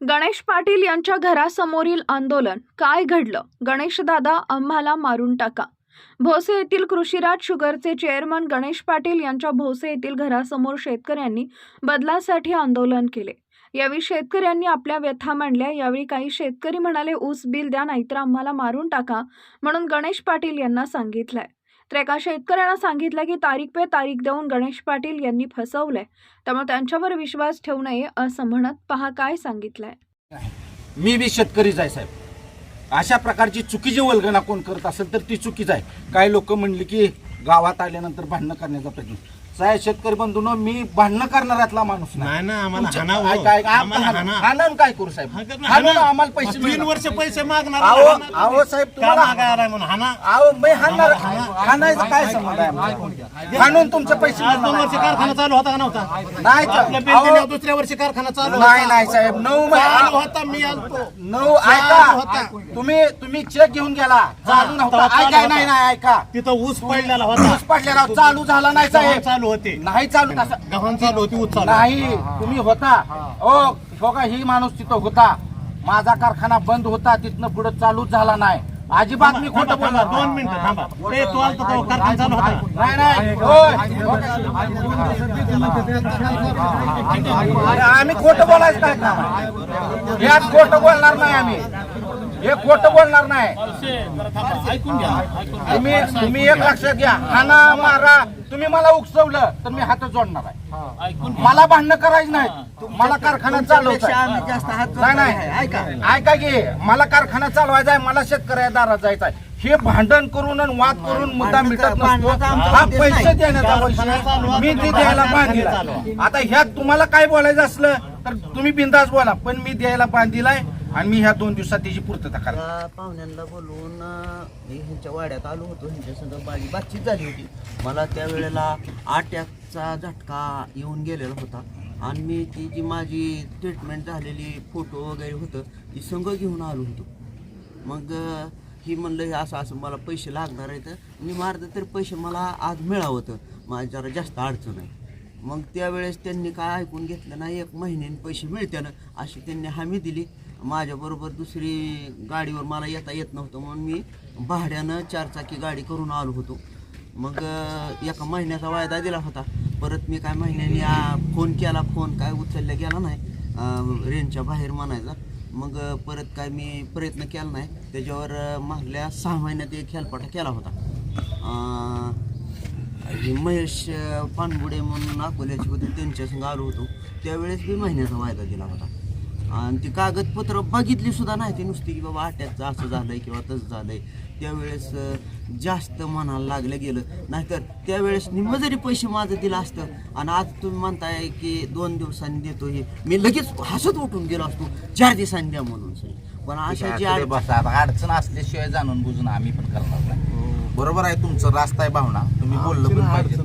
गणेश पाटील यांच्या घरासमोरील आंदोलन. काय घडलं? गणेशदादा आम्हाला मारून टाका. भोसे येथील कृषीराज शुगरचे चेअरमन गणेश पाटील यांच्या भोसे येथील घरासमोर शेतकऱ्यांनी बदलासाठी आंदोलन केले. यावेळी शेतकऱ्यांनी आपल्या व्यथा मांडल्या. यावेळी काही शेतकरी म्हणाले ऊस बिल द्या नाहीतर आम्हाला मारून टाका. म्हणून गणेश पाटील यांना सांगितलंय. तर एका शेतकऱ्यानं सांगितलं की तारीख पे तारीख देऊन गणेश पाटील यांनी फसवलंय. त्यामुळे त्यांच्यावर विश्वास ठेवू नये असं म्हणत पहा काय सांगितलंय. मी बी शेतकरीच आहे साहेब. अशा प्रकारची चुकीची वल्गना कोण करत असेल तर ती चुकीच आहे. काही लोक म्हणली की गावात आल्यानंतर भांडणं करण्याचा प्रयत्न. साहेब शेतकरी बंधून मी भांडणं करणाऱ्यातला माणूस नाही. ना आम्हाला तुमच्या-. हाणून काय करू साहेब? हा, ना, हाना. आम्हाला पैसे तीन मिळणार. वर्ष पैसे मागणार तुम्ही. अहो साहेब का तुम्हाला मागायला म्हणून? हाना अहो मी हाणणार. हाणायचं काय संबंध आहे? हाणून तुमचे पैसे आज दोन वर्ष मिळणार. कारखाना चालू होता का नव्हता? नाही आपल्या अहो, बेंदिनीवर दुसऱ्या वर्षी कारखाना चालू नाही. नाही साहेब. नऊ चालू होता मी आलतो. नऊ ऐका. होता. तुम्ही तुम्ही चेक घेऊन गेला. चालू तेव्हा नव्हता चालू ऐका होता. नाही नाही ऐका. तिथं ऊस पडलेला होता. ऊस पडलेला. चालू झाला नाही साहेब. चालू होते नाही चालू गव्हाण चालू होती चालू नाही तुम्ही होता ओ बघा ही माणूस तिथं होता माझा कारखाना बंद होता तिथनं पुढे चालूच झाला नाही अजिबात मी खोटं बोलणार दोन मिनिटं थांबा ए, तू आलता तेव्हा कारखाना चालू होता नाही. आम्ही खोटं बोलायचं काय? यात खोटं बोलणार नाही आम्ही हे खोटं बोलणार नाही. ऐकून घ्या तुम्ही तुम्ही एक लक्षात घ्या. हाना मारा. तुम्ही मला उकसवलं तर मी हात जोडणार आहे. मला भांडणं करायचं नाही. मला कारखाना चालवायचा नाही नाही. ऐका. की मला कारखाना चालवायचा आहे मला शेतकऱ्या दारात जायचा आहे. हे भांडण करून आणि वाद करून मुद्दा मिटत नसतो. हा पैसे देण्याचा मी ते द्यायला बांधिला आता ह्यात तुम्हाला काय बोलायचं असलं तर तुम्ही बिंदास बोला. पण मी द्यायला बांधिलाय आणि मी ह्या दोन दिवसात त्याची पूर्तता करा त्या पाहुण्यांना बोलवून अं, मी ह्यांच्या वाड्यात आलो होतो ह्यांच्या संग माझी बातचीत झाली होती. मला त्यावेळेला आट्याचा झटका येऊन गेलेला होता. आणि मी ती जी माझी ट्रीटमेंट झालेली फोटो वगैरे होतं ती संघ घेऊन आलो होतो. मग अं, ही म्हणलं हे असं असं मला पैसे लागणार आहेत. मी मारलं तर पैसे मला आज मिळावं तर माझी जरा जास्त अडचण आहे. मग त्यावेळेस त्यांनी काय ऐकून घेतलं नाही एक महिन्याने पैसे मिळते ना अशी त्यांनी हमी दिली. माझ्याबरोबर दुसरी गाडीवर मला येता येत नव्हतं म्हणून मी भाड्यानं चारचाकी गाडी करून आलो होतो. मग एका महिन्याचा वायदा दिला होता. परत मी काय महिन्याने फोन केला फोन काय उचलला गेला नाही. रेंजच्या बाहेर म्हणायचा. मग परत काय मी प्रयत्न केला नाही. त्याच्यावर मागल्या सहा महिन्यात एक खेळपाटा केला होता. महेश पानबुडे म्हणून अकोल्याचे होते त्यांच्या संग आलो होतो. त्यावेळेस मी महिन्याचा वायदा दिला होता. आणि ती कागदपत्र बघितली सुद्धा नाही ती नुसती की बाबा अटॅकचं असं झालंय किंवा तसं झालंय. त्यावेळेस जास्त मनाला लागलं गेलं. नाहीतर त्यावेळेस निम्म जरी पैसे माझं दिलं असतं आणि आज तुम्ही म्हणताय की दोन दिवसांनी देतो हे मी लगेच हसत उठून गेलो असतो. चार दिवसांनी द्या म्हणून पण अशा जी अड- अडचण असल्याशिवाय जाणून बुजून आम्ही पण करणार नाही. बरोबर आहे तुमचं रास्त आहे भावना. तुम्ही बोललं पण पाहिजे.